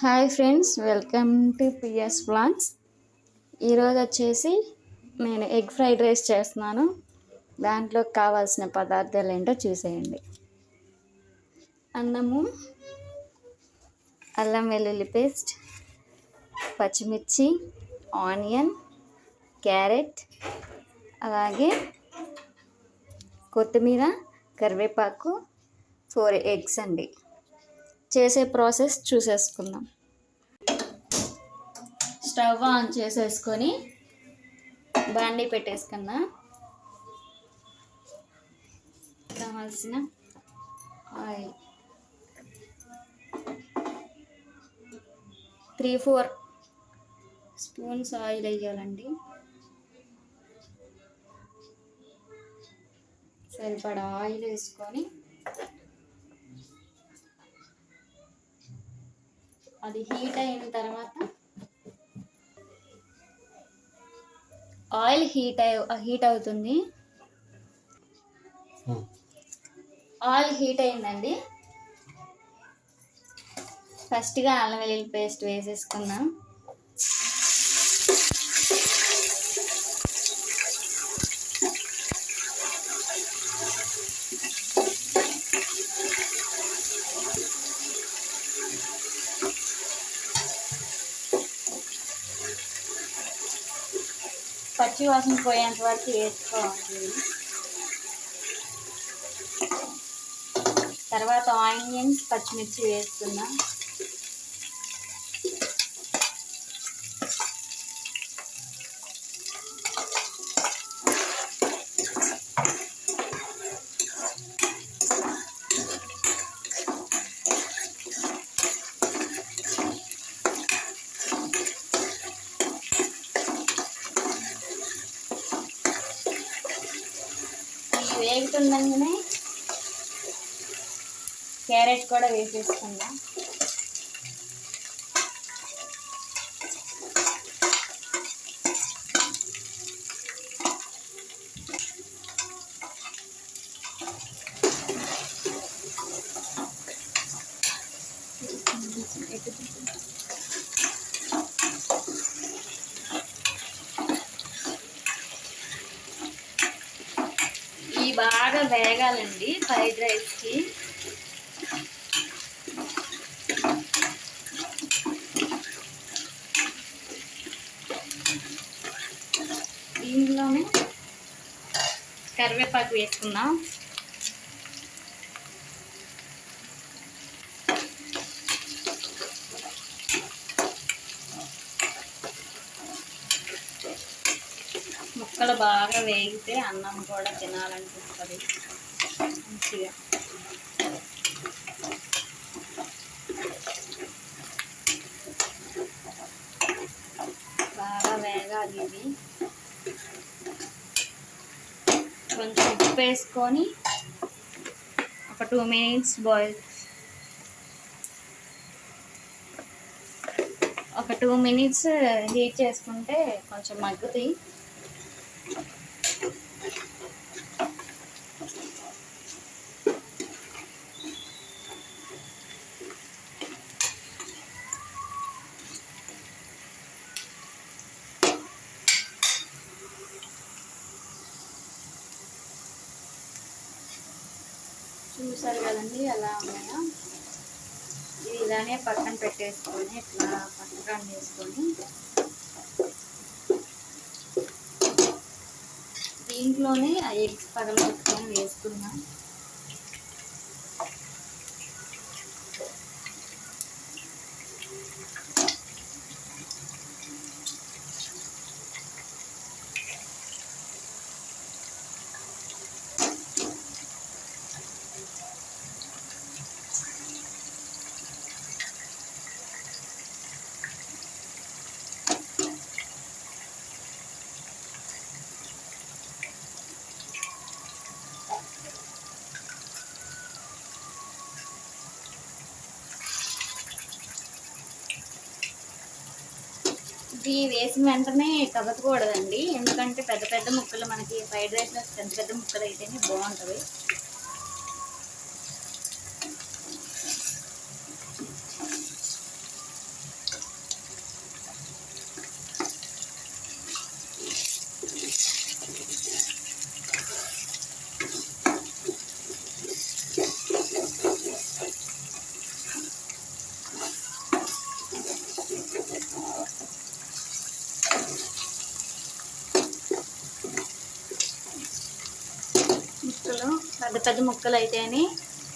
Hi friends welcome to PS blogs ఈరోజు వచ్చేసి నేను ఎగ్ ఫ్రైడ్ రైస్ చేస్తున్నాను. దాంట్లో కావాల్సిన పదార్థాలు ఏంటో చూసేయండి. అన్నము అల్లం వెల్లుల్లి పేస్ట్ పచ్చిమిర్చి ఆనియన్ క్యారెట్ అలాగే కొత్తిమీర కరివేపాకు ఫోర్ ఎగ్స్ అండి. చేసే ప్రాసెస్ చూసేసుకుందాం. స్టవ్ ఆన్ చేసేసుకొని బాండీ పెట్టేసుకున్నా కావాల్సిన oil. Three four spoons oil వేయాలండి. సరిపడా ఆయిల్ వేసుకొని అది హీట్ అయిన తర్వాత ఆయిల్ హీట్ అయి హీట్ అవుతుంది. ఆయిల్ హీట్ అయిందండి. ఫస్ట్గా అల్లం వెల్లుల్లి పేస్ట్ వేసేసుకుందాం. పచ్చి వాసన పోయేంత వరకు వేసుకోవాలి తర్వాత ఆనియన్స్ పచ్చిమిర్చి వేసుకుందాం ఇవి వేగుతుండగానే క్యారెట్ కూడా వేసేసుకుందాం. ఈ బాగా వేగాలండి ఫ్రైడ్ రైస్కి కరివేపాకు వేసుకుందాం. ముక్కలు బాగా వేగితే అన్నం కూడా తినాలనిపిస్తుంది. మంచిగా. బాగా వేగాలి ఇది. కొంచెం ఉప్పు వేసుకొని ఒక టూ మినిట్స్ బాయిల్ ఒక టూ మినిట్స్ హీట్ చేసుకుంటే కొంచెం మగ్గుతాయి. చూసారు కదండి ఎలా ఉన్నాయో? ఇది ఇలానే పక్కన పెట్టేసుకొని ఇట్లా పక్కన వేసుకొని దీంట్లోనే ఆ ఎగ్స్ పగలగొట్టుకొని వేసుకున్నాం ఇది వేసిన వెంటనే తగ్గకూడదండి ఎందుకంటే పెద్ద పెద్ద ముక్కలు మనకి ఫ్రైడ్ రైస్లో పెద్ద పెద్ద ముక్కలు అయితేనే బాగుంటుంది. పెద్ద ముక్కలు అయితేనే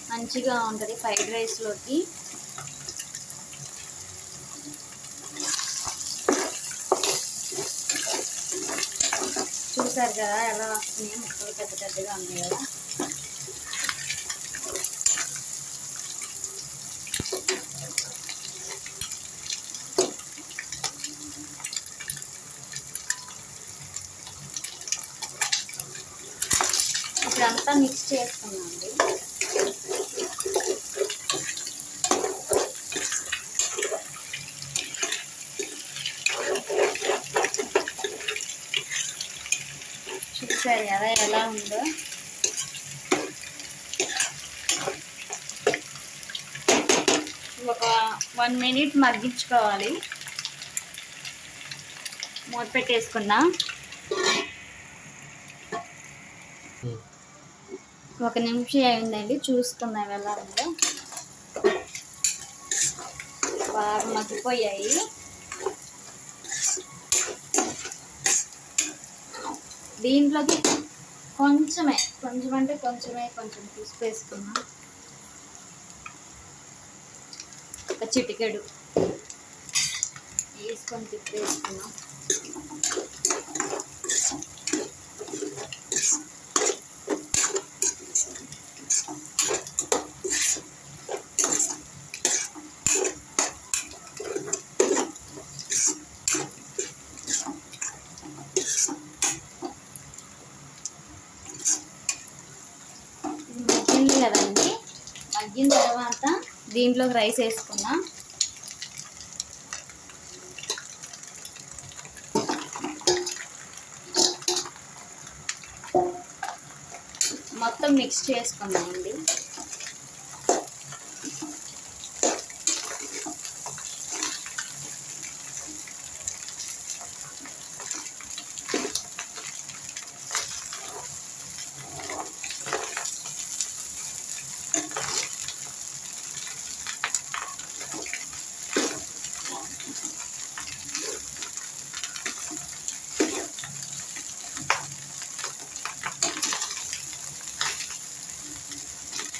మంచిగా ఉంటుంది ఫ్రైడ్ రైస్లోకి చూసారు కదా ఎలా వస్తున్నాయి ముక్కలు పెద్ద పెద్దగా ఉన్నాయి కదా. ఇప్పుడంతా మిక్స్ చేసుకున్నామండి. చూసారు కదా ఎలా ఉందో. ఒక వన్ మినిట్ మగ్గించుకోవాలి. మూత పెట్టేసుకున్నా. ఒక నిమిషం అయిందండి చూసుకున్నాం ఎలా ఉందో బాగా మగ్గిపోయాయి. దీంట్లోకి కొంచెమే కొంచెం అంటే కొంచెమే కొంచెం పసుపు వేసుకున్నాం. ఒక చిటికెడు. వేసుకొని తిప్పేసుకున్నాం ఇది మగ్గింది కదండి మగ్గిన తర్వాత దీంట్లోకి రైస్ వేసుకున్నా. మొత్తం మిక్స్ చేసుకుందామండి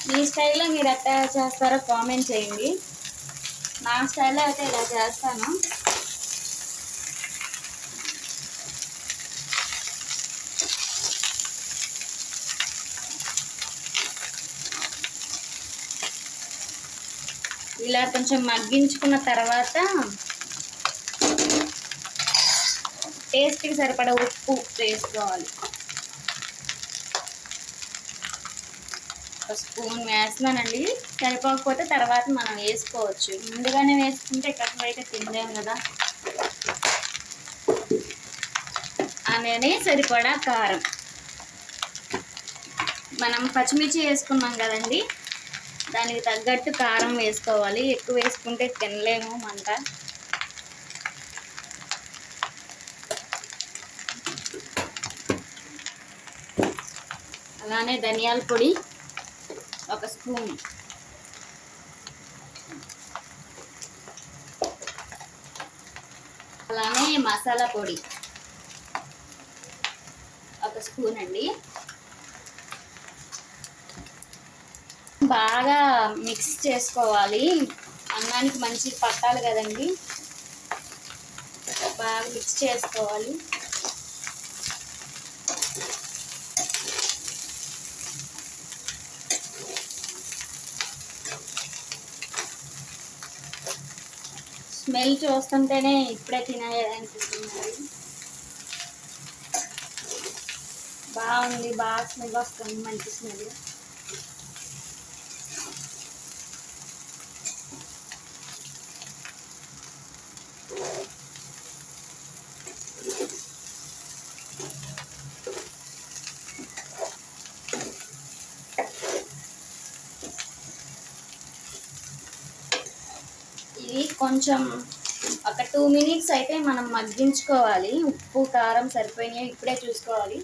మీ స్టైల్లో మీరు ఎట్లా చేస్తారో కామెంట్ చేయండి. నా స్టైల్లో అయితే ఇలా చేస్తాను. ఇలా కొంచెం మగ్గించుకున్న తర్వాత టేస్ట్కి సరిపడా ఉప్పు వేసుకోవాలి. ఒక స్పూన్ వేస్తున్నానండి. సరిపోకపోతే తర్వాత మనం వేసుకోవచ్చు. ముందుగానే వేసుకుంటే ఎక్కడికైతే తినలేము కదా. అనేది సరిపడా కారం. మనం పచ్చిమిర్చి వేసుకున్నాం కదండి. దానికి తగ్గట్టు కారం వేసుకోవాలి. ఎక్కువ వేసుకుంటే తినలేము మంట. అలానే ధనియాల పొడి ఒక స్పూన్. అలానే మసాలా పొడి. ఒక స్పూన్ అండి. బాగా మిక్స్ చేసుకోవాలి. అన్నానికి మంచి పట్టాలి కదండి. బాగా మిక్స్ చేసుకోవాలి. స్మెల్ చూస్తుంటేనే ఇప్పుడే తినేయాలనిపిస్తుంది. బాగుంది బాగా స్మెల్ వస్తుంది మంచి స్మెల్ ఇది కొంచెం ఒక టూ మినిట్స్ అయితే మనం మగ్గించుకోవాలి. ఉప్పు కారం సరిపోయినాయి ఇప్పుడే చూసుకోవాలి.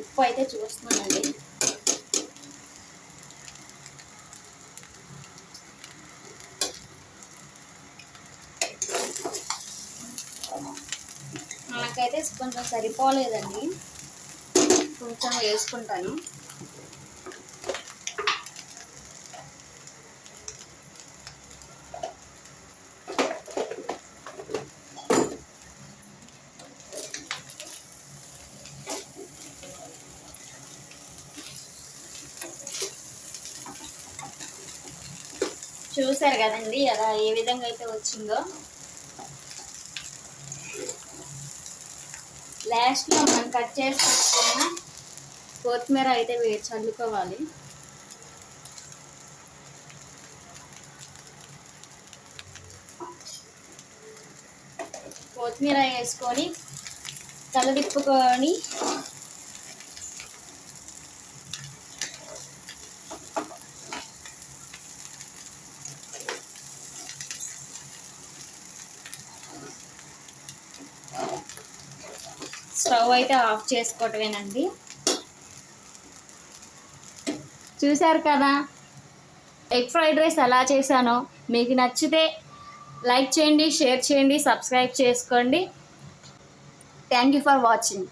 ఉప్పు అయితే చూస్తున్నానండి. మనకైతే కొంచెం సరిపోలేదండి. కొంచెం వేసుకుంటాను. చూసారు కదండి అలా ఏ విధంగా అయితే వచ్చిందో. లాస్ట్లో మనం కట్ చేసి కొత్తిమీర అయితే వేడి చల్లుకోవాలి. కొత్తిమీర వేసుకొని తలదిప్పుకొని స్టవ్ అయితే ఆఫ్ చేసుకోవటమేనండి. చూశారు కదా? ఎగ్ ఫ్రైడ్ రైస్ ఎలా చేశానో? మీకు నచ్చితే లైక్ చేయండి షేర్ చేయండి సబ్స్క్రైబ్ చేసుకోండి. Thank you for watching.